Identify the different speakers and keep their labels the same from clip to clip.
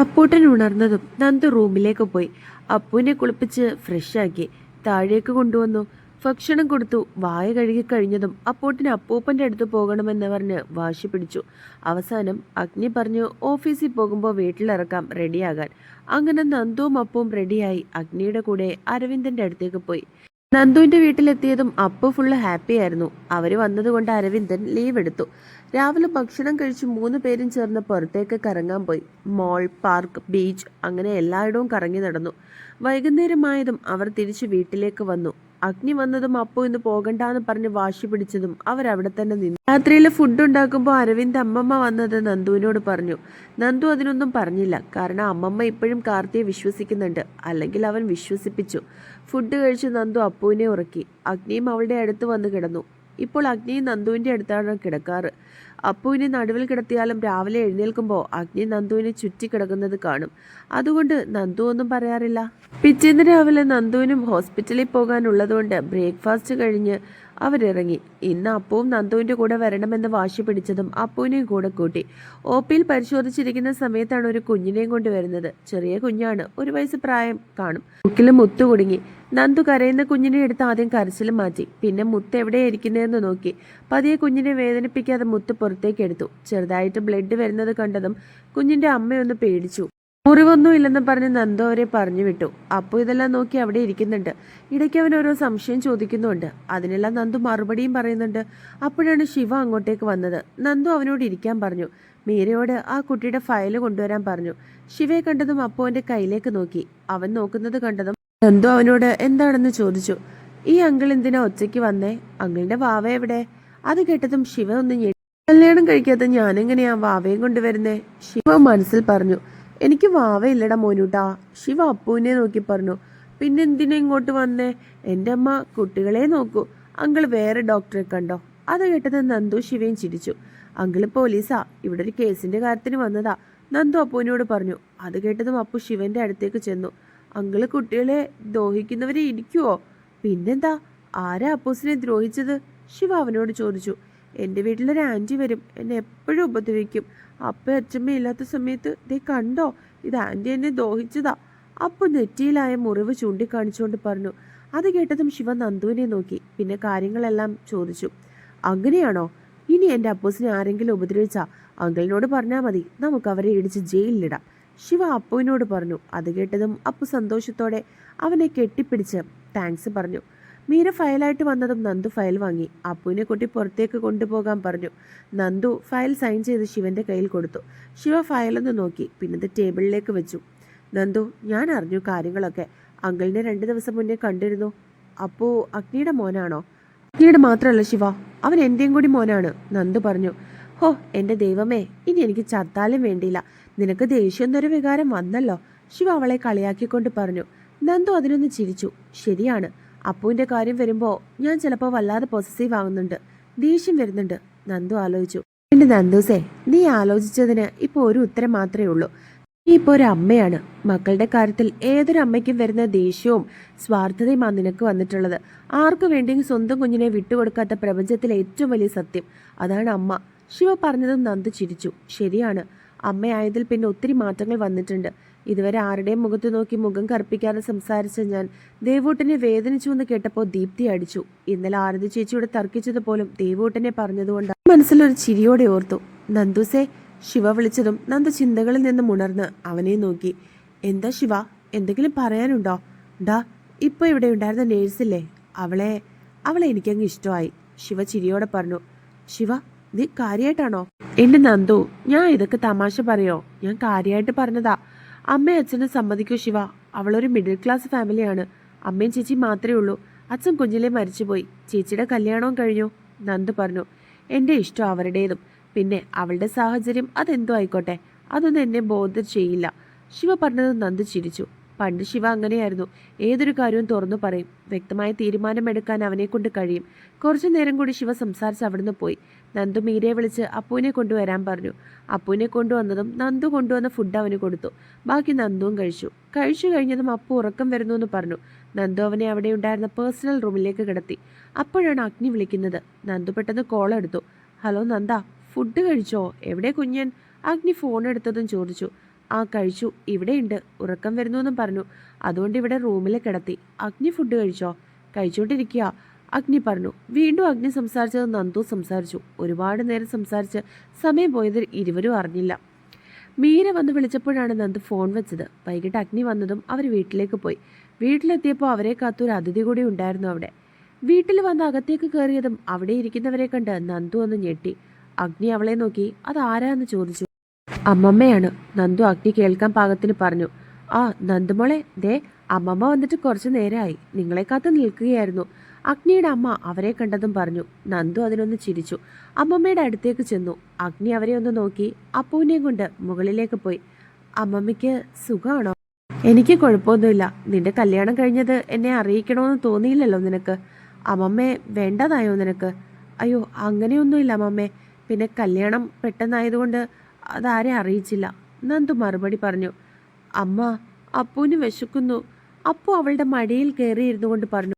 Speaker 1: അപ്പൂട്ടൻ ഉണർന്നതും നന്ദു റൂമിലേക്ക് പോയി. അപ്പൂനെ കുളിപ്പിച്ച് ഫ്രഷാക്കി താഴേക്ക് കൊണ്ടുവന്നു. ഭക്ഷണം കൊടുത്തു. വായ കഴുകി കഴിഞ്ഞതും അപ്പോട്ടിന് അപ്പൂപ്പന്റെ അടുത്ത് പോകണമെന്ന് പറഞ്ഞ് വാശി പിടിച്ചു. അവസാനം അഗ്നി പറഞ്ഞു ഓഫീസിൽ പോകുമ്പോൾ വീട്ടിലിറക്കാം റെഡിയാകാൻ. അങ്ങനെ നന്ദുവും അപ്പവും റെഡിയായി. അഗ്നിയുടെ കൂടെ അരവിന്ദന്റെ അടുത്തേക്ക് പോയി. നന്ദുവിന്റെ വീട്ടിലെത്തിയതും അപ്പു ഫുള്ള് ഹാപ്പി ആയിരുന്നു. അവർ വന്നതുകൊണ്ട് അരവിന്ദൻ ലീവ് എടുത്തു. രാവിലെ ഭക്ഷണം കഴിച്ച് മൂന്ന് പേരും ചേർന്ന് പുറത്തേക്ക് കറങ്ങാൻ പോയി. മോൾ പാർക്ക് ബീച്ച് അങ്ങനെ എല്ലായിടവും കറങ്ങി നടന്നു. വൈകുന്നേരമായതും അവർ തിരിച്ച് വീട്ടിലേക്ക് വന്നു. അഗ്നി വന്നതും അപ്പു ഇന്ന് പോകണ്ടെന്ന് പറഞ്ഞ് വാശി പിടിച്ചതും അവിടെ തന്നെ നിന്നു. രാത്രിയിൽ ഫുഡ് ഉണ്ടാക്കുമ്പോൾ അരവിന്ദ് അമ്മമ്മ വന്നത് നന്ദുവിനോട് പറഞ്ഞു. നന്ദു അതിനൊന്നും പറഞ്ഞില്ല. കാരണം അമ്മമ്മ ഇപ്പോഴും കാർത്തിയെ വിശ്വസിക്കുന്നുണ്ട്. അല്ലെങ്കിൽ അവൻ വിശ്വസിപ്പിച്ചു. ഫുഡ് കഴിച്ച് നന്ദു അപ്പുവിനെ ഉറക്കി. അഗ്നിയും അവളുടെ അടുത്ത് വന്ന് കിടന്നു. ഇപ്പോൾ അഗ്നി നന്ദുവിന്റെ അടുത്താണ് കിടക്കാറ്. അപ്പുവിനെ നടുവിൽ കിടത്തിയാലും രാവിലെ എഴുന്നേൽക്കുമ്പോൾ അഗ്നി നന്ദുവിനെ ചുറ്റി കിടക്കുന്നത് കാണും. അതുകൊണ്ട് നന്ദു ഒന്നും പറയാറില്ല. പിറ്റേന്ന് രാവിലെ നന്ദുവിനും ഹോസ്പിറ്റലിൽ പോകാനുള്ളതുകൊണ്ട് ബ്രേക്ക്ഫാസ്റ്റ് കഴിഞ്ഞ് അവരിറങ്ങി. ഇന്ന് അപ്പുവും നന്ദുവിന്റെ കൂടെ വരണമെന്ന് വാശി പിടിച്ചതും അപ്പുവിനെയും കൂടെ കൂട്ടി. ഒ പിയിൽ പരിശോധിച്ചിരിക്കുന്ന സമയത്താണ് ഒരു കുഞ്ഞിനെയും കൊണ്ട് വരുന്നത്. ചെറിയ കുഞ്ഞാണ്. ഒരു വയസ്സ് പ്രായം കാണും. മുക്കിലും മുത്തു കുടുങ്ങി. നന്ദു കരയുന്ന കുഞ്ഞിനെ എടുത്ത് ആദ്യം കരച്ചിൽ മാറ്റി. പിന്നെ മുത്ത് എവിടെയായിരിക്കുന്നതെന്ന് നോക്കി. പതിയെ കുഞ്ഞിനെ വേദനിപ്പിക്കാതെ മുത്ത് പുറത്തേക്കെടുത്തു ചെറുതായിട്ട് ബ്ലഡ് വരുന്നത് കണ്ടതും കുഞ്ഞിന്റെ അമ്മയൊന്ന് പേടിച്ചു. മുറിവൊന്നും ഇല്ലെന്ന് പറഞ്ഞ് നന്ദു അവരെ പറഞ്ഞു വിട്ടു. അപ്പു ഇതെല്ലാം നോക്കി അവിടെ ഇരിക്കുന്നുണ്ട്. ഇടയ്ക്ക് അവൻ ഓരോ സംശയം ചോദിക്കുന്നുണ്ട്. അതിനെല്ലാം നന്ദു മറുപടിയും പറയുന്നുണ്ട്. അപ്പോഴാണ് ശിവ അങ്ങോട്ടേക്ക് വന്നത്. നന്ദു അവനോട് ഇരിക്കാൻ പറഞ്ഞു. മീരയോട് ആ കുട്ടിയുടെ ഫയൽ കൊണ്ടുവരാൻ പറഞ്ഞു. ശിവയെ കണ്ടതും അപ്പു അവന്റെ കയ്യിലേക്ക് നോക്കി. അവൻ നോക്കുന്നത് കണ്ടതും നന്ദു അവനോട് എന്താണെന്ന് ചോദിച്ചു. ഈ അങ്കിൾ എന്തിനാ ഒച്ചയ്ക്ക് വന്നേ? അങ്കിളിന്റെ വാവ എവിടെ? അത് കേട്ടതും ശിവ ഒന്ന് കല്യാണം കഴിക്കാത്ത ഞാനെങ്ങനെയാ വാവയും കൊണ്ടുവരുന്നേ? ശിവ മനസ്സിൽ പറഞ്ഞു. എനിക്ക് വാവയില്ലടാ മോനൂട്ടാ. ശിവ അപ്പുവിനെ നോക്കി പറഞ്ഞു. പിന്നെ എന്തിനാ ഇങ്ങോട്ട് വന്നേ? എന്റെ അമ്മ കുട്ടികളെ നോക്കൂ. അങ്കിൾ വേറെ ഡോക്ടറെ കണ്ടോ? അത് കേട്ടത് നന്ദു ശിവയും ചിരിച്ചു. അങ്കിൾ പോലീസാ. ഇവിടെ ഒരു കേസിന്റെ കാര്യത്തിന് വന്നതാ. നന്ദു അപ്പുവിനോട് പറഞ്ഞു. അത് കേട്ടതും അപ്പു ശിവന്റെ അടുത്തേക്ക് ചെന്നു. അങ്കിൾ കുട്ടികളെ ദ്രോഹിക്കുന്നവരെ ഇരിക്കുവോ? പിന്നെന്താ? ആരാ അപ്പൂസിനെ ദ്രോഹിച്ചത്? ശിവ അവനോട് ചോദിച്ചു. എന്റെ വീട്ടിലൊരു ആന്റി വരും. എന്നെ എപ്പോഴും ഉപദ്രവിക്കും. അപ്പ അച്ഛമ്മ ഇല്ലാത്ത സമയത്ത് ദേ കണ്ടോ? ഇത് ആന്റി എന്നെ ദോഹിച്ചതാ. അപ്പു നെറ്റിയിലായ മുറിവ് ചൂണ്ടിക്കാണിച്ചുകൊണ്ട് പറഞ്ഞു അത് കേട്ടതും ശിവ നന്ദുവിനെ നോക്കി പിന്നെ കാര്യങ്ങളെല്ലാം ചോദിച്ചു. അങ്ങനെയാണോ? ഇനി എന്റെ അപ്പൂസിനെ ആരെങ്കിലും ഉപദ്രവിച്ചാ അങ്കിളിനോട് പറഞ്ഞാൽ മതി നമുക്ക് അവരെ ഇടിച്ച് ജയിലിലിടാം. ശിവ അപ്പുവിനോട് പറഞ്ഞു അത് കേട്ടതും അപ്പു സന്തോഷത്തോടെ അവനെ കെട്ടിപ്പിടിച്ച് താങ്ക്സ് പറഞ്ഞു. മീര ഫയലായിട്ട് വന്നതും നന്ദു ഫയൽ വാങ്ങി. അപ്പുവിനെ കൂട്ടി പുറത്തേക്ക് കൊണ്ടുപോകാൻ പറഞ്ഞു. നന്ദു ഫയൽ സൈൻ ചെയ്ത് ശിവന്റെ കയ്യിൽ കൊടുത്തു. ശിവ ഫയലൊന്ന് നോക്കി. പിന്നത് ടേബിളിലേക്ക് വെച്ചു. നന്ദു ഞാൻ അറിഞ്ഞു കാര്യങ്ങളൊക്കെ. അങ്കിളിനെ രണ്ട് ദിവസം മുന്നേ കണ്ടിരുന്നു. അപ്പു അഗ്നിയുടെ മോനാണോ? അഗ്നിയുടെ മാത്രമല്ല ശിവ. അവൻ എന്റെയും കൂടി മോനാണ്. നന്ദു പറഞ്ഞു ഹോ എന്റെ ദൈവമേ ഇനി എനിക്ക് ചത്താലും വേണ്ടിയില്ല. നിനക്ക് ദേഷ്യം എന്നൊരു വികാരം വന്നല്ലോ. ശിവ അവളെ കളിയാക്കിക്കൊണ്ട് പറഞ്ഞു. നന്ദു അതിനൊന്ന് ചിരിച്ചു. ശരിയാണ്. അപ്പുവിന്റെ കാര്യം വരുമ്പോൾ ഞാൻ ചിലപ്പോൾ വല്ലാതെ പോസസീവ് ആവുന്നുണ്ട്. ദേഷ്യം വരുന്നുണ്ട്. നന്ദു ആലോചിച്ചു. എന്റെ നന്ദുസേ നീ ആലോചിച്ചതിന് ഇപ്പോൾ ഒരു ഉത്തരം മാത്രമേ ഉള്ളൂ. നീ ഇപ്പോൾ ഒരു അമ്മയാണ്. മക്കളുടെ കാര്യത്തിൽ ഏതൊരു അമ്മയ്ക്കും വരുന്ന ദേഷ്യവും സ്വാർത്ഥതയുമാണ് നിനക്ക് വന്നിട്ടുള്ളത്. ആർക്കു വേണ്ടിയും സ്വന്തം കുഞ്ഞിനെ വിട്ടുകൊടുക്കാത്ത പ്രപഞ്ചത്തിലെ ഏറ്റവും വലിയ സത്യം. അതാണ് അമ്മ. ശിവ പറഞ്ഞതും നന്ദു ചിരിച്ചു. ശരിയാണ്. അമ്മയായതിൽ പിന്നെ ഒത്തിരി മാറ്റങ്ങൾ വന്നിട്ടുണ്ട്. ഇതുവരെ ആരുടെയും മുഖത്ത് നോക്കി മുഖം കറുപ്പിക്കാതെ സംസാരിച്ച ഞാൻ ദേവൂട്ടനെ വേദനിച്ചു എന്ന് കേട്ടപ്പോൾ ദീപ്തി അടിച്ചു. ഇന്നലെ ആരതി ചേച്ചിയോട് തർക്കിച്ചത് പോലും ദേവൂട്ടനെ പറഞ്ഞതുകൊണ്ട് മനസ്സിലൊരു ചിരിയോടെ ഓർത്തു. നന്ദുസേ ശിവ വിളിച്ചതും നന്ദു ചിന്തകളിൽ നിന്നും ഉണർന്ന് അവനെ നോക്കി. എന്താ ശിവ എന്തെങ്കിലും പറയാനുണ്ടോ? ഡാ ഇപ്പൊ ഇവിടെ ഉണ്ടായിരുന്ന നേഴ്സില്ലേ? അവളെ അവളെ എനിക്കങ്ങ് ഇഷ്ടമായി. ശിവ ചിരിയോടെ പറഞ്ഞു. ശിവ നീ കാര്യമായിട്ടാണോ എന്റെ നന്ദു ഞാൻ ഇതൊക്കെ തമാശ പറയോ? ഞാൻ കാര്യമായിട്ട് പറഞ്ഞതാ. അമ്മയും അച്ഛനും സമ്മതിക്കൂ ശിവ. അവളൊരു മിഡിൽ ക്ലാസ് ഫാമിലിയാണ് അമ്മയും ചേച്ചി മാത്രമേ ഉള്ളൂ. അച്ഛൻ കുഞ്ഞിലെ മരിച്ചുപോയി. ചേച്ചിയുടെ കല്യാണവും കഴിഞ്ഞു. നന്ദ് പറഞ്ഞു എന്റെ ഇഷ്ടം അവരുടേതും. പിന്നെ അവളുടെ സാഹചര്യം അതെന്തോ ആയിക്കോട്ടെ. അതൊന്നും എന്നെ ബോധ ചെയ്യില്ല. ശിവ പറഞ്ഞത് നന്ദ് ചിരിച്ചു. പണ്ട് ശിവ അങ്ങനെയായിരുന്നു. ഏതൊരു കാര്യവും തുറന്നു പറയും. വ്യക്തമായ തീരുമാനമെടുക്കാൻ അവനെ കൊണ്ട് കഴിയും. കുറച്ചു നേരം കൂടി ശിവ സംസാരിച്ച് അവിടുന്ന് പോയി. നന്ദു മീരയെ വിളിച്ച് അപ്പുവിനെ കൊണ്ടുവരാൻ പറഞ്ഞു. അപ്പുവിനെ കൊണ്ടുവന്നതും നന്ദു കൊണ്ടുവന്ന ഫുഡ് അവന് കൊടുത്തു. ബാക്കി നന്ദുവും കഴിച്ചു. കഴിച്ചു കഴിഞ്ഞതും അപ്പു ഉറക്കം വരുന്നു എന്ന് പറഞ്ഞു. നന്ദു അവനെ അവിടെ ഉണ്ടായിരുന്ന പേഴ്സണൽ റൂമിലേക്ക് കിടത്തി. അപ്പോഴാണ് അഗ്നി വിളിക്കുന്നത്. നന്ദു പെട്ടെന്ന് കോൾ എടുത്തു. ഹലോ നന്ദ ഫുഡ് കഴിച്ചോ? എവിടെ കുഞ്ഞൻ? അഗ്നി ഫോൺ എടുത്തതും ചോദിച്ചു. ആ കഴിച്ചു. ഇവിടെയുണ്ട് ഉറക്കം വരുന്നു എന്നും പറഞ്ഞു. അതുകൊണ്ട് ഇവിടെ റൂമിൽ കിടത്തി. അഗ്നി ഫുഡ് കഴിച്ചോ? കഴിച്ചോണ്ടിരിക്കുക അഗ്നി പറഞ്ഞു. വീണ്ടും അഗ്നി സംസാരിച്ചത് നന്ദു സംസാരിച്ചു. ഒരുപാട് നേരം സംസാരിച്ച് സമയം പോയത് ഇരുവരും അറിഞ്ഞില്ല. മീര വന്ന് വിളിച്ചപ്പോഴാണ് നന്ദു ഫോൺ വെച്ചത്. വൈകിട്ട് അഗ്നി വന്നതും അവർ വീട്ടിലേക്ക് പോയി. വീട്ടിലെത്തിയപ്പോൾ അവരെ കാത്തൊരു അതിഥി കൂടി ഉണ്ടായിരുന്നു അവിടെ. വീട്ടിൽ വന്ന് അകത്തേക്ക് കയറിയതും അവിടെ ഇരിക്കുന്നവരെ കണ്ട് നന്ദു ഒന്ന് ഞെട്ടി. അഗ്നി അവളെ നോക്കി അത് ആരാന്ന് ചോദിച്ചു? അമ്മമ്മയാണ്. നന്ദു അഗ്നി കേൾക്കാൻ പാകത്തിന് പറഞ്ഞു. ആ നന്ദുമോളെ ദേ അമ്മമ്മ വന്നിട്ട് കുറച്ചു നേരമായി നിങ്ങളെ കാത്ത് നിൽക്കുകയായിരുന്നു. അഗ്നിയുടെ അമ്മ അവരെ കണ്ടതും പറഞ്ഞു. നന്ദു അതിനൊന്ന് ചിരിച്ചു. അമ്മമ്മയുടെ അടുത്തേക്ക് ചെന്നു. അഗ്നി അവരെ ഒന്ന് നോക്കി. അപ്പുവിനെയും കൊണ്ട് മുകളിലേക്ക് പോയി. അമ്മമ്മയ്ക്ക് സുഖമാണോ? എനിക്ക് കുഴപ്പമൊന്നുമില്ല. നിന്റെ കല്യാണം കഴിഞ്ഞത് എന്നെ അറിയിക്കണമെന്ന് തോന്നിയില്ലല്ലോ നിനക്ക്. അമ്മമ്മേ വേണ്ടതായോ നിനക്ക്? അയ്യോ അങ്ങനെയൊന്നുമില്ല അമ്മമ്മേ. പിന്നെ കല്യാണം പെട്ടെന്നായതുകൊണ്ട് അതാരെ അറിയിച്ചില്ല. നന്ദു മറുപടി പറഞ്ഞു. അമ്മ അപ്പൂന് വിശക്കുന്നു. അപ്പു അവളുടെ മടിയിൽ കയറിയിരുന്നു കൊണ്ട് പറഞ്ഞു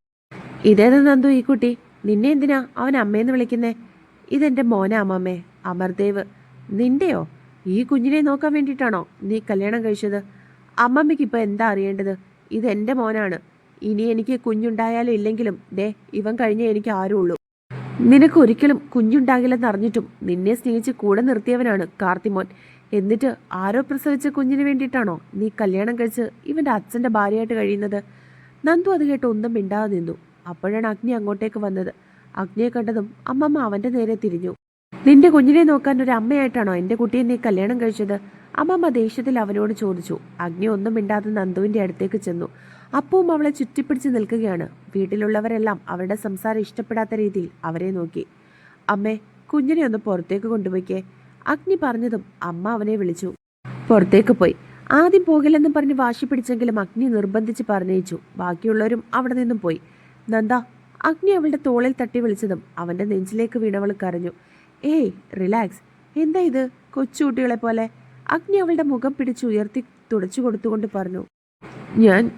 Speaker 1: ഇതേതാ നന്ദു ഈ കുട്ടി? നിന്നെ എന്തിനാ അവൻ അമ്മേന്ന് വിളിക്കുന്നേ? ഇതെന്റെ മോന അമ്മമ്മേ അമർദേവ്. നിന്റെയോ? ഈ കുഞ്ഞിനെ നോക്കാൻ വേണ്ടിയിട്ടാണോ നീ കല്യാണം കഴിച്ചത്? അമ്മമ്മയ്ക്ക് ഇപ്പൊ എന്താ അറിയേണ്ടത്? എന്റെ മോനാണ്. ഇനി എനിക്ക് കുഞ്ഞുണ്ടായാലും ഇല്ലെങ്കിലും ദേ ഇവൻ കഴിഞ്ഞേ എനിക്ക് ആരും ഉള്ളൂ നിനക്ക് ഒരിക്കലും കുഞ്ഞുണ്ടാകില്ലെന്ന് അറിഞ്ഞിട്ടും നിന്നെ സ്നേഹിച്ച് കൂടെ നിർത്തിയവനാണ് കാർത്തിമോൻ. എന്നിട്ട് ആരോ പ്രസവിച്ച കുഞ്ഞിന് വേണ്ടിയിട്ടാണോ നീ കല്യാണം കഴിച്ച് ഇവന്റെ അച്ഛന്റെ ഭാര്യയായിട്ട് കഴിയുന്നത്? നന്ദു അത് കേട്ട് ഒന്നും മിണ്ടാതെ നിന്നു. അപ്പോഴാണ് അഗ്നി അങ്ങോട്ടേക്ക് വന്നത്. അഗ്നിയെ കണ്ടതും അമ്മമ്മ അവന്റെ നേരെ തിരിഞ്ഞു. നിന്റെ കുഞ്ഞിനെ നോക്കാൻ ഒരു അമ്മയായിട്ടാണോ എന്റെ കുട്ടിയെ നീ കല്യാണം കഴിച്ചത്? അമ്മമ്മ ദേഷ്യത്തിൽ അവനോട് ചോദിച്ചു. അഗ്നി ഒന്നും മിണ്ടാതെ നന്ദുവിന്റെ അടുത്തേക്ക് ചെന്നു. അപ്പവും അവളെ ചുറ്റിപ്പിടിച്ച് നിൽക്കുകയാണ്. വീട്ടിലുള്ളവരെല്ലാം അവരുടെ സംസാരം ഇഷ്ടപ്പെടാത്ത രീതിയിൽ അവരെ നോക്കി. അമ്മേ കുഞ്ഞിനെ ഒന്ന് പുറത്തേക്ക് കൊണ്ടുപോയിക്കേ. അഗ്നി പറഞ്ഞതും അമ്മ അവനെ വിളിച്ചു. പുറത്തേക്ക് പോയി. ആദ്യം പോകില്ലെന്ന് പറഞ്ഞ് വാശി പിടിച്ചെങ്കിലും അഗ്നി നിർബന്ധിച്ച് പറഞ്ഞയച്ചു. ബാക്കിയുള്ളവരും അവിടെ നിന്നും പോയി. നന്ദ അഗ്നി അവളുടെ തോളിൽ തട്ടി വിളിച്ചതും അവന്റെ നെഞ്ചിലേക്ക് വീണവൾ കരഞ്ഞു. ഏയ് റിലാക്സ്. എന്താ ഇത്? കൊച്ചുകുട്ടികളെ പോലെ. അഗ്നി അവളുടെ മുഖം പിടിച്ചു ഉയർത്തി തുടച്ചു കൊടുത്തുകൊണ്ട് പറഞ്ഞു. ഞാൻ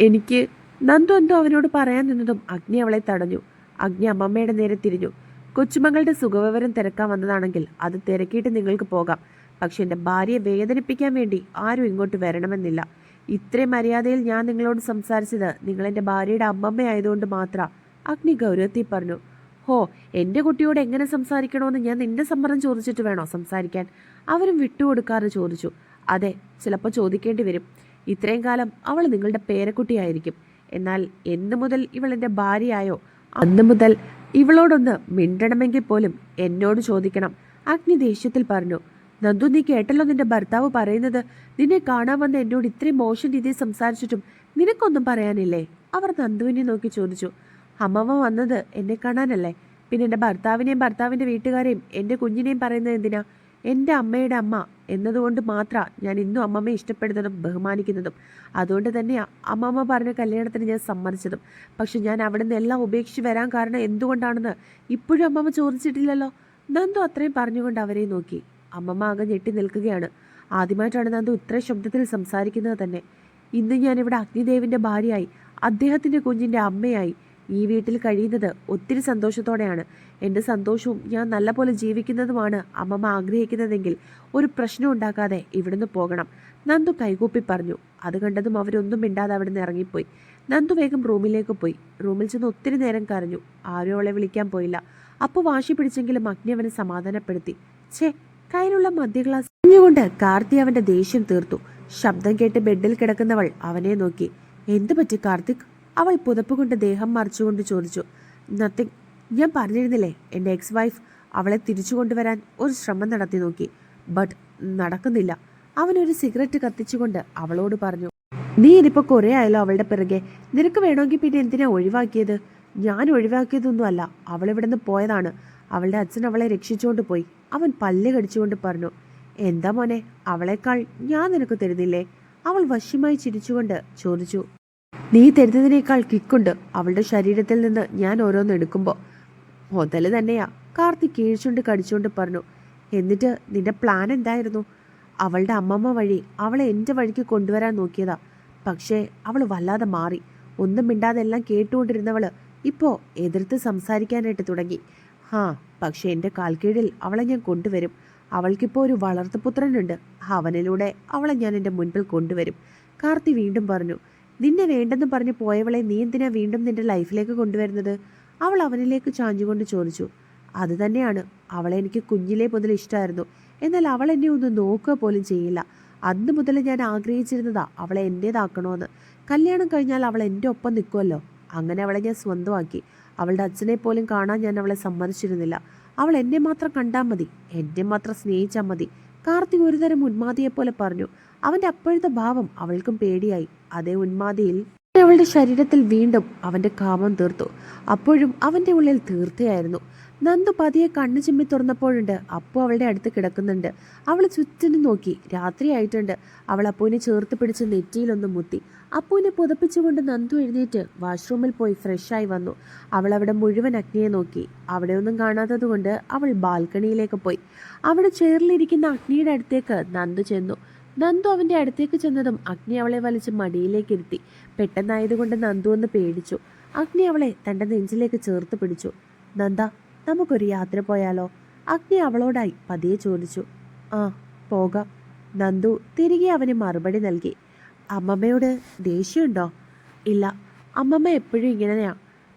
Speaker 1: എനിക്ക് നന്ദു എന്തോ അവനോട് പറയാൻ നിന്നതും അഗ്നി അവളെ തടഞ്ഞു. അഗ്നി അമ്മമ്മയുടെ നേരെ തിരിഞ്ഞു. കൊച്ചുമകളുടെ സുഖവിവരം തിരക്കാൻ വന്നതാണെങ്കിൽ അത് തിരക്കിയിട്ട് നിങ്ങൾക്ക് പോകാം. പക്ഷെ എന്റെ ഭാര്യയെ വേദനിപ്പിക്കാൻ വേണ്ടി ആരും ഇങ്ങോട്ട് വരണമെന്നില്ല. ഇത്രയും മര്യാദയിൽ ഞാൻ നിങ്ങളോട് സംസാരിച്ചത് നിങ്ങളെന്റെ ഭാര്യയുടെ അമ്മമ്മയായതുകൊണ്ട് മാത്രം അഗ്നി ഗൗരവത്തിൽ പറഞ്ഞു. ഹോ എന്റെ കുട്ടിയോട് എങ്ങനെ സംസാരിക്കണമെന്ന് ഞാൻ നിന്റെ സമ്മതം ചോദിച്ചിട്ട് വേണോ സംസാരിക്കാൻ? അവരും വിട്ടുകൊടുക്കാറ് ചോദിച്ചു. അതെ ചിലപ്പോൾ ചോദിക്കേണ്ടി വരും. ഇത്രയും കാലം അവൾ നിങ്ങളുടെ പേരക്കുട്ടിയായിരിക്കും. എന്നാൽ എന്നു മുതൽ ഇവൾ എന്റെ ഭാര്യയായോ? അന്ന് മുതൽ ഇവളോടൊന്ന് മിണ്ടണമെങ്കിൽ പോലും എന്നോട് ചോദിക്കണം. അഗ്നി ദേഷ്യത്തിൽ പറഞ്ഞു നന്ദു നീ കേട്ടല്ലോ നിന്റെ ഭർത്താവ് പറയുന്നത്. നിന്നെ കാണാൻ വന്ന എന്നോട് ഇത്രയും മോശം രീതിയിൽ സംസാരിച്ചിട്ടും നിനക്കൊന്നും പറയാനില്ലേ? അവർ നന്ദുവിനെ നോക്കി ചോദിച്ചു അമ്മമ്മ വന്നത് എന്നെ കാണാനല്ലേ? പിന്നെ എന്റെ ഭർത്താവിനെയും ഭർത്താവിന്റെ വീട്ടുകാരെയും എന്റെ കുഞ്ഞിനെയും പറയുന്നത് എന്തിനാ? എന്റെ അമ്മയുടെ അമ്മ എന്നതുകൊണ്ട് മാത്രമാണ് ഞാൻ ഇന്നും അമ്മമ്മയെ ഇഷ്ടപ്പെടുന്നതും ബഹുമാനിക്കുന്നതും. അതുകൊണ്ട് തന്നെ അമ്മമ്മ പറഞ്ഞ കല്യാണത്തിന് ഞാൻ സമ്മതിച്ചതും. പക്ഷെ ഞാൻ അവിടെ നിന്ന് എല്ലാം ഉപേക്ഷിച്ച് വരാൻ കാരണം എന്തുകൊണ്ടാണെന്ന് ഇപ്പോഴും അമ്മമ്മ ചോദിച്ചിട്ടില്ലല്ലോ. നന്ദു അത്രയും പറഞ്ഞുകൊണ്ട് അവരെ നോക്കി. അമ്മമ്മ ആകെ ഞെട്ടി നിൽക്കുകയാണ്. ആദ്യമായിട്ടാണ് നന്ദു ഇത്ര ശബ്ദത്തിൽ സംസാരിക്കുന്നത് തന്നെ. ഇന്ന് ഞാനിവിടെ അഗ്നിദേവിന്റെ ഭാര്യയായി. അദ്ദേഹത്തിന്റെ കുഞ്ഞിന്റെ അമ്മയായി. ഈ വീട്ടിൽ കഴിയുന്നത് ഒത്തിരി സന്തോഷത്തോടെയാണ്. എന്റെ സന്തോഷവും ഞാൻ നല്ലപോലെ ജീവിക്കുന്നതുമാണ് അമ്മമ്മ ആഗ്രഹിക്കുന്നതെങ്കിൽ ഒരു പ്രശ്നം ഉണ്ടാക്കാതെ ഇവിടുന്ന് പോകണം. നന്ദു കൈകൂപ്പി പറഞ്ഞു. അത് കണ്ടതും അവരൊന്നും മിണ്ടാതെ അവിടുന്ന് ഇറങ്ങിപ്പോയി. നന്ദു വേഗം റൂമിലേക്ക് പോയി. റൂമിൽ ചെന്ന് ഒത്തിരി നേരം കരഞ്ഞു. ആരും അവളെ വിളിക്കാൻ പോയില്ല. അപ്പോൾ വാശി പിടിച്ചെങ്കിലും അഗ്നി അവനെ സമാധാനപ്പെടുത്തി. ഛേ കയ്യിലുള്ള മദ്യ ഗ്ലാസ് കൊണ്ട് കാർത്തി അവന്റെ ദേഷ്യം തീർത്തു. ശബ്ദം കേട്ട് ബെഡിൽ കിടക്കുന്നവൾ അവനെ നോക്കി. എന്തു പറ്റി കാർത്തിക്? അവൾ പുതപ്പ് കൊണ്ട് ദേഹം മറിച്ചുകൊണ്ട് ചോദിച്ചു നത്തിങ് ഞാൻ പറഞ്ഞിരുന്നില്ലേ എന്റെ എക്സ് വൈഫ് അവളെ തിരിച്ചു കൊണ്ടുവരാൻ ഒരു ശ്രമം നടത്തി നോക്കി ബട്ട് നടക്കുന്നില്ല. അവനൊരു സിഗരറ്റ് കത്തിച്ചുകൊണ്ട് അവളോട് പറഞ്ഞു നീ ഇതിപ്പോ കുറെ ആയല്ലോ അവളുടെ പിറകെ. നിനക്ക് വേണമെങ്കിൽ പിന്നെ എന്തിനാ ഒഴിവാക്കിയത്? ഞാൻ ഒഴിവാക്കിയതൊന്നും അല്ല അവൾ ഇവിടുന്ന് പോയതാണ്. അവളുടെ അച്ഛൻ അവളെ രക്ഷിച്ചുകൊണ്ട് പോയി. അവൻ പല്ല് കടിച്ചുകൊണ്ട് പറഞ്ഞു എന്താ മോനെ അവളെക്കാൾ ഞാൻ നിനക്ക് തരുന്നില്ലേ? അവൾ വശ്യമായി ചിരിച്ചുകൊണ്ട് ചോദിച്ചു നീ തരുന്നതിനേക്കാൾ കിക്കുണ്ട്. അവളുടെ ശരീരത്തിൽ നിന്ന് ഞാൻ ഓരോന്ന് എടുക്കുമ്പോൾ മുതൽ തന്നെയാ. കാർത്തി കീഴ്ച്ചുകൊണ്ട് കടിച്ചുകൊണ്ട് പറഞ്ഞു എന്നിട്ട് നിന്റെ പ്ലാൻ എന്തായിരുന്നു? അവളുടെ അമ്മമ്മ വഴി അവളെ എന്റെ വഴിക്ക് കൊണ്ടുവരാൻ നോക്കിയതാ. പക്ഷേ അവൾ വല്ലാതെ മാറി. ഒന്നും മിണ്ടാതെ എല്ലാം ഇപ്പോൾ ഇപ്പോ എതിർത്ത് സംസാരിക്കാനായിട്ട് തുടങ്ങി. ഹാ പക്ഷേ എന്റെ കാൽക്കീഴിൽ അവളെ ഞാൻ കൊണ്ടുവരും. അവൾക്കിപ്പോൾ ഒരു വളർത്തുപുത്രനുണ്ട്. അവനിലൂടെ അവളെ ഞാൻ എന്റെ മുൻപിൽ കൊണ്ടുവരും. കാർത്തി വീണ്ടും പറഞ്ഞു നിന്നെ വേണ്ടെന്ന് പറഞ്ഞ് പോയവളെ നീ എന്തിനാ വീണ്ടും നിന്റെ ലൈഫിലേക്ക് കൊണ്ടുവരുന്നത്? അവൾ അവനിലേക്ക് ചാഞ്ഞുകൊണ്ട് ചോദിച്ചു. അത് തന്നെയാണ്. അവളെ എനിക്ക് കുഞ്ഞിലേ മുതൽ ഇഷ്ടമായിരുന്നു എന്നാൽ അവൾ എന്നെ ഒന്ന് നോക്കുക പോലും ചെയ്യില്ല. അന്ന് മുതൽ ഞാൻ ആഗ്രഹിച്ചിരുന്നതാ അവളെ എന്റേതാക്കണമെന്ന് കല്യാണം കഴിഞ്ഞാൽ അവൾ എന്റെ ഒപ്പം നിൽക്കുമല്ലോ അങ്ങനെ അവളെ ഞാൻ സ്വന്തമാക്കി. അവളുടെ അച്ഛനെ പോലും കാണാൻ ഞാൻ അവളെ സമ്മതിച്ചിരുന്നില്ല. അവൾ എന്നെ മാത്രം കണ്ടാൽ മതി. എന്നെ മാത്രം സ്നേഹിച്ചാൽ മതി. കാർത്തിക് ഒരുതരം ഉന്മാതിയെപ്പോലെ പറഞ്ഞു. അവന്റെ അപ്പോഴത്തെ ഭാവം അവൾക്കും പേടിയായി. അതേ ഉന്മാതിയിൽ അവളുടെ ശരീരത്തിൽ വീണ്ടും അവന്റെ കാമം തീർത്തു. അപ്പോഴും അവന്റെ ഉള്ളിൽ തീർത്തയായിരുന്നു നന്ദു പതിയെ കണ്ണു ചിമ്മി തുറന്നപ്പോഴുണ്ട്. അപ്പു അവളുടെ അടുത്ത് കിടക്കുന്നുണ്ട്. അവൾ ചുറ്റിനും നോക്കി. രാത്രിയായിട്ടുണ്ട് അവൾ അപ്പുവിനെ ചേർത്ത് പിടിച്ച് നെറ്റിയിലൊന്ന് മുത്തി. അപ്പുവിനെ പുതപ്പിച്ചുകൊണ്ട് നന്ദു എഴുന്നേറ്റ് വാഷ്റൂമിൽ പോയി ഫ്രഷായി വന്നു. അവൾ അവിടെ മുഴുവൻ അഗ്നിയെ നോക്കി. അവിടെ ഒന്നും കാണാത്തതുകൊണ്ട് അവൾ ബാൽക്കണിയിലേക്ക് പോയി. അവിടെ ചെയറിലിരിക്കുന്ന അഗ്നിയുടെ അടുത്തേക്ക് നന്ദു ചെന്നു. നന്ദു അവന്റെ അടുത്തേക്ക് ചെന്നതും അഗ്നി അവളെ വലിച്ച് മടിയിലേക്ക് ഇരുത്തി. പെട്ടെന്നായതുകൊണ്ട് നന്ദു ഒന്ന് പേടിച്ചു. അഗ്നി അവളെ തന്റെ നെഞ്ചിലേക്ക് ചേർത്ത് പിടിച്ചു. നന്ദ നമുക്കൊരു യാത്ര പോയാലോ? അഗ്നി അവളോടായി പതിയെ ചോദിച്ചു. ആ പോകാം. നന്ദു തിരികെ അവന് മറുപടി നൽകി. അമ്മമ്മയോട് ദേഷ്യമുണ്ടോ? ഇല്ല. അമ്മമ്മ എപ്പോഴും ഇങ്ങനെയാ.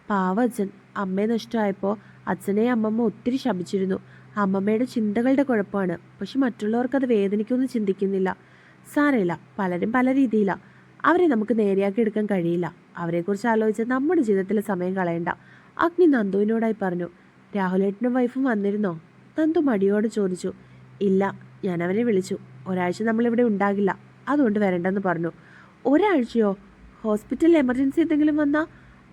Speaker 1: പാവ അച്ഛൻ. അമ്മയെ നഷ്ടമായപ്പോൾ അച്ഛനെ അമ്മമ്മ ഒത്തിരി ശപിച്ചിരുന്നു. അമ്മമ്മയുടെ ചിന്തകളുടെ കുഴപ്പമാണ്. പക്ഷെ മറ്റുള്ളവർക്ക് അത് വേദനിക്കുമെന്ന് ചിന്തിക്കുന്നില്ല. സാരമില്ല. പലരും പല രീതിയിലാണ് അവരെ നമുക്ക് നേരെയാക്കി എടുക്കാൻ കഴിയില്ല. അവരെക്കുറിച്ച് ആലോചിച്ച് നമ്മുടെ ജീവിതത്തിലെ സമയം കളയണ്ട. അഗ്നി നന്ദുവിനോടായി പറഞ്ഞു. രാഹുലേട്ടനും വൈഫും വന്നിരുന്നോ? നന്ദു മടിയോട് ചോദിച്ചു. ഇല്ല ഞാൻ അവനെ വിളിച്ചു. ഒരാഴ്ച നമ്മളിവിടെ ഉണ്ടാകില്ല. അതുകൊണ്ട് വരണ്ടെന്ന് പറഞ്ഞു. ഒരാഴ്ചയോ? ഹോസ്പിറ്റൽ എമർജൻസി എന്തെങ്കിലും വന്നാൽ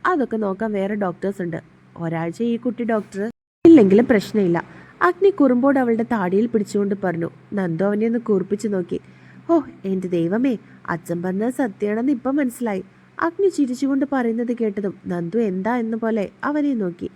Speaker 1: അതൊക്കെ നോക്കാൻ വേറെ ഡോക്ടേഴ്സ് ഉണ്ട്. ഒരാഴ്ച ഈ കുട്ടി ഡോക്ടർ ഇല്ലെങ്കിലും പ്രശ്നമില്ല. അഗ്നി കുറുമ്പോട് അവളുടെ താടിയിൽ പിടിച്ചുകൊണ്ട് പറഞ്ഞു നന്ദു അവനെ ഒന്ന് കൂർപ്പിച്ചു നോക്കി. ഓ എന്റെ ദൈവമേ അച്ഛൻ പറഞ്ഞത് സത്യമാണെന്ന് ഇപ്പം മനസ്സിലായി. അഗ്നി ചിരിച്ചുകൊണ്ട് പറയുന്നത് കേട്ടതും നന്ദു എന്താ എന്ന പോലെ അവനെ നോക്കി.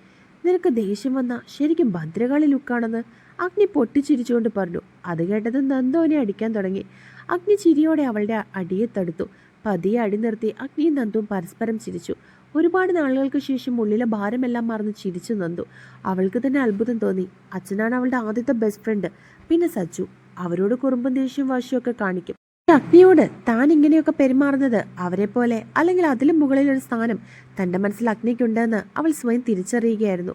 Speaker 1: നിനക്ക് ദേഷ്യം വന്ന ശരിക്കും ഭദ്രകാളി ലുക്കാണെന്ന്? അഗ്നി പൊട്ടിച്ചിരിച്ചുകൊണ്ട് പറഞ്ഞു. അത് കേട്ടതും നന്ദു അവനെ അടിക്കാൻ തുടങ്ങി. അഗ്നി ചിരിയോടെ അവളുടെ അടിയെ തടുത്തു. പതിയെ അടി നിർത്തി അഗ്നിയും നന്ദുവും പരസ്പരം ചിരിച്ചു. ഒരുപാട് നാളുകൾക്ക് ശേഷം ഉള്ളിലെ ഭാരമെല്ലാം മറന്ന് ചിരിച്ചു നന്ദു. അവൾക്ക് തന്നെ അത്ഭുതം തോന്നി. അച്ഛനാണ് അവളുടെ ആദ്യത്തെ ബെസ്റ്റ് ഫ്രണ്ട് പിന്നെ സച്ചു. അവരോട് കുറുമ്പും ദേഷ്യവും വാശിയും ഒക്കെ കാണിക്കും. അഗ്നിയോട് താൻ ഇങ്ങനെയൊക്കെ പെരുമാറുന്നത് അവരെ പോലെ അല്ലെങ്കിൽ അതിലും മുകളിലൊരു സ്ഥാനം തന്റെ മനസ്സിൽ അഗ്നിക്കുണ്ടെന്ന് അവൾ സ്വയം തിരിച്ചറിയുകയായിരുന്നു.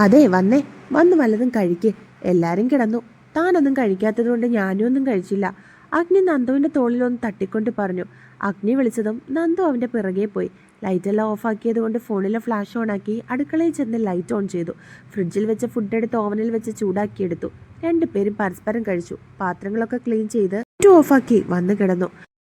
Speaker 1: അതെ വന്നേ. വന്ന് വല്ലതും കഴിക്കേ. എല്ലാരും കിടന്നു. താനൊന്നും കഴിക്കാത്തതുകൊണ്ട് ഞാനും ഒന്നും കഴിച്ചില്ല. അഗ്നി നന്ദുവിന്റെ തോളിലൊന്ന് തട്ടിക്കൊണ്ട് പറഞ്ഞു. അഗ്നി വിളിച്ചതും നന്ദു അവന്റെ പിറകെ പോയി. ലൈറ്റെല്ലാം ഓഫാക്കിയത് കൊണ്ട് ഫോണിലെ ഫ്ലാഷ് ഓണാക്കി അടുക്കളയിൽ ചെന്ന് ലൈറ്റ് ഓൺ ചെയ്തു. ഫ്രിഡ്ജിൽ വെച്ച ഫുഡ് എടുത്ത് ഓവനിൽ വെച്ച് ചൂടാക്കിയെടുത്തു രണ്ടുപേരും പരസ്പരം കഴിച്ചു. പാത്രങ്ങളൊക്കെ ക്ലീൻ ചെയ്ത് ഓഫാക്കി വന്നു കിടന്നു.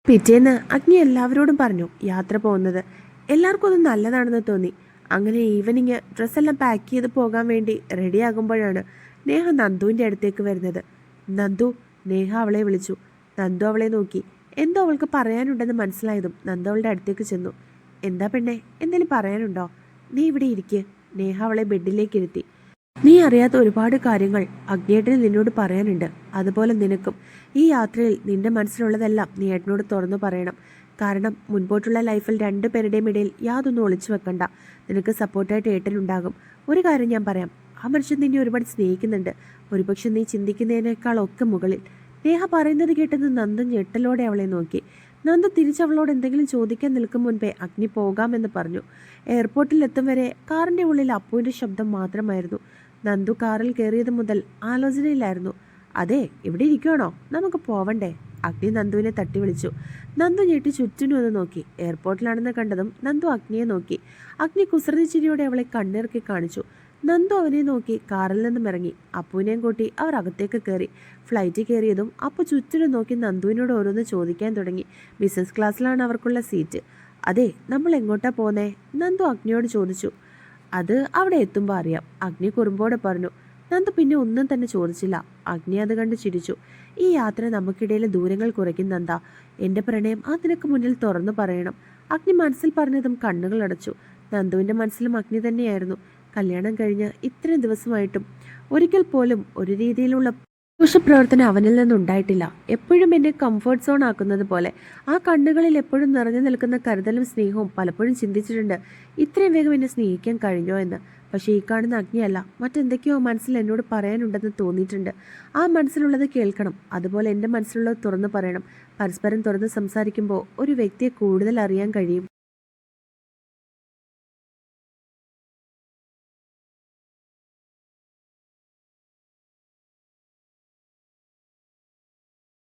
Speaker 1: പിറ്റേന്ന് അഗ്നി എല്ലാവരോടും പറഞ്ഞു യാത്ര പോകുന്നത് എല്ലാവർക്കും അത് നല്ലതാണെന്ന് തോന്നി. അങ്ങനെ ഈവനിങ് ഡ്രസ്സെല്ലാം പാക്ക് ചെയ്ത് പോകാൻ വേണ്ടി റെഡിയാകുമ്പോഴാണ് നേഹ നന്ദുവിന്റെ അടുത്തേക്ക് വരുന്നത്. നന്ദു നേഹ അവളെ വിളിച്ചു. നന്ദു അവളെ നോക്കി. എന്തോ അവൾക്ക് പറയാനുണ്ടെന്ന് മനസ്സിലായതും നന്ദു അവളുടെ അടുത്തേക്ക് ചെന്നു. എന്താ പെണ്ണെ? എന്തെങ്കിലും പറയാനുണ്ടോ? നീ ഇവിടെ ഇരിക്ക്. നേഹ അവളെ ബെഡിലേക്ക് ഇരുത്തി. നീ അറിയാത്ത ഒരുപാട് കാര്യങ്ങൾ അഗ്നിയേട്ടന് നിന്നോട് പറയാനുണ്ട്. അതുപോലെ നിനക്കും. ഈ യാത്രയിൽ നിന്റെ മനസ്സിലുള്ളതെല്ലാം നീ ഏട്ടനോട് തുറന്നു പറയണം. കാരണം മുൻപോട്ടുള്ള ലൈഫിൽ രണ്ടു പേരുടെയും ഇടയിൽ യാതൊന്നും ഒളിച്ചു വെക്കണ്ട. നിനക്ക് സപ്പോർട്ടായിട്ട് ഏട്ടനുണ്ടാകും. ഒരു കാര്യം ഞാൻ പറയാം. ആ മനുഷ്യൻ നിന്നെ ഒരുപാട് സ്നേഹിക്കുന്നുണ്ട്. ഒരുപക്ഷെ നീ ചിന്തിക്കുന്നതിനേക്കാളൊക്കെ മുകളിൽ. നേഹ പറയുന്നത് കേട്ടത് നന്ദൻ ഞെട്ടലോടെ അവളെ നോക്കി. നന്ദു തിരിച്ചവളോട് എന്തെങ്കിലും ചോദിക്കാൻ നിൽക്കും മുൻപേ അഗ്നി പോകാമെന്ന് പറഞ്ഞു. എയർപോർട്ടിൽ എത്തും വരെ കാറിന്റെ ഉള്ളിൽ അപ്പുവിന്റെ ശബ്ദം മാത്രമായിരുന്നു. നന്ദു കാറിൽ കയറിയത് മുതൽ ആലോചനയിലായിരുന്നു. അതെ ഇവിടെ ഇരിക്കുവാണോ? നമുക്ക് പോവണ്ടേ? അഗ്നി നന്ദുവിനെ തട്ടി വിളിച്ചു. നന്ദു ഞെട്ടി ചുറ്റിനും ഒന്ന് നോക്കി. എയർപോർട്ടിലാണെന്ന് കണ്ടതും നന്ദു അഗ്നിയെ നോക്കി. അഗ്നി കുസൃതി ചിരിയോടെ അവളെ കണ്ണിറക്കി കാണിച്ചു. നന്ദു അവനെ നോക്കി കാറിൽ നിന്നും ഇറങ്ങി. അപ്പുവിനെയും കൂട്ടി അവർ അകത്തേക്ക് കയറി. ഫ്ലൈറ്റിൽ കയറിയതും അപ്പു ചുറ്റിനും നോക്കി നന്ദുവിനോട് ഓരോന്ന് ചോദിക്കാൻ തുടങ്ങി. ബിസിനസ് ക്ലാസ്സിലാണ് അവർക്കുള്ള സീറ്റ്. അതെ നമ്മൾ എങ്ങോട്ടാ പോന്നേ? നന്ദു അഗ്നിയോട് ചോദിച്ചു. അത് അവിടെ എത്തുമ്പോൾ അറിയാം അഗ്നി കുറുമ്പോടെ പറഞ്ഞു. നന്ദു പിന്നെ ഒന്നും തന്നെ ചോദിച്ചില്ല. അഗ്നി അത് കണ്ട് ചിരിച്ചു. ഈ യാത്ര നമുക്കിടയിലെ ദൂരങ്ങൾ കുറയ്ക്കുന്നെന്താ എന്റെ പ്രണയം ആ നിനക്ക് മുന്നിൽ തുറന്നു പറയണം. അഗ്നി മനസ്സിൽ പറഞ്ഞതും കണ്ണുകൾ അടച്ചു. നന്ദുവിന്റെ മനസ്സിലും അഗ്നി തന്നെയായിരുന്നു. കല്യാണം കഴിഞ്ഞ് ഇത്രയും ദിവസമായിട്ടും ഒരിക്കൽ പോലും ഒരു രീതിയിലുള്ള പ്രവർത്തനം അവനിൽ നിന്നുണ്ടായിട്ടില്ല. എപ്പോഴും എന്നെ കംഫർട്ട് സോൺ ആക്കുന്നത് പോലെ ആ കണ്ണുകളിൽ എപ്പോഴും നിറഞ്ഞു നിൽക്കുന്ന കരുതലും സ്നേഹവും പലപ്പോഴും ചിന്തിച്ചിട്ടുണ്ട്. ഇത്രയും വേഗം എന്നെ സ്നേഹിക്കാൻ കഴിഞ്ഞോ എന്ന്. പക്ഷേ ഈ കാണുന്ന അഗ്നിയല്ല മറ്റെന്തൊക്കെയോ മനസ്സിൽ എന്നോട് പറയാനുണ്ടെന്ന് തോന്നിയിട്ടുണ്ട്. ആ മനസ്സിലുള്ളത് കേൾക്കണം. അതുപോലെ എന്റെ മനസ്സിലുള്ളത് തുറന്നു പറയണം. പരസ്പരം തുറന്ന് സംസാരിക്കുമ്പോൾ ഒരു വ്യക്തിയെ കൂടുതൽ അറിയാൻ കഴിയും.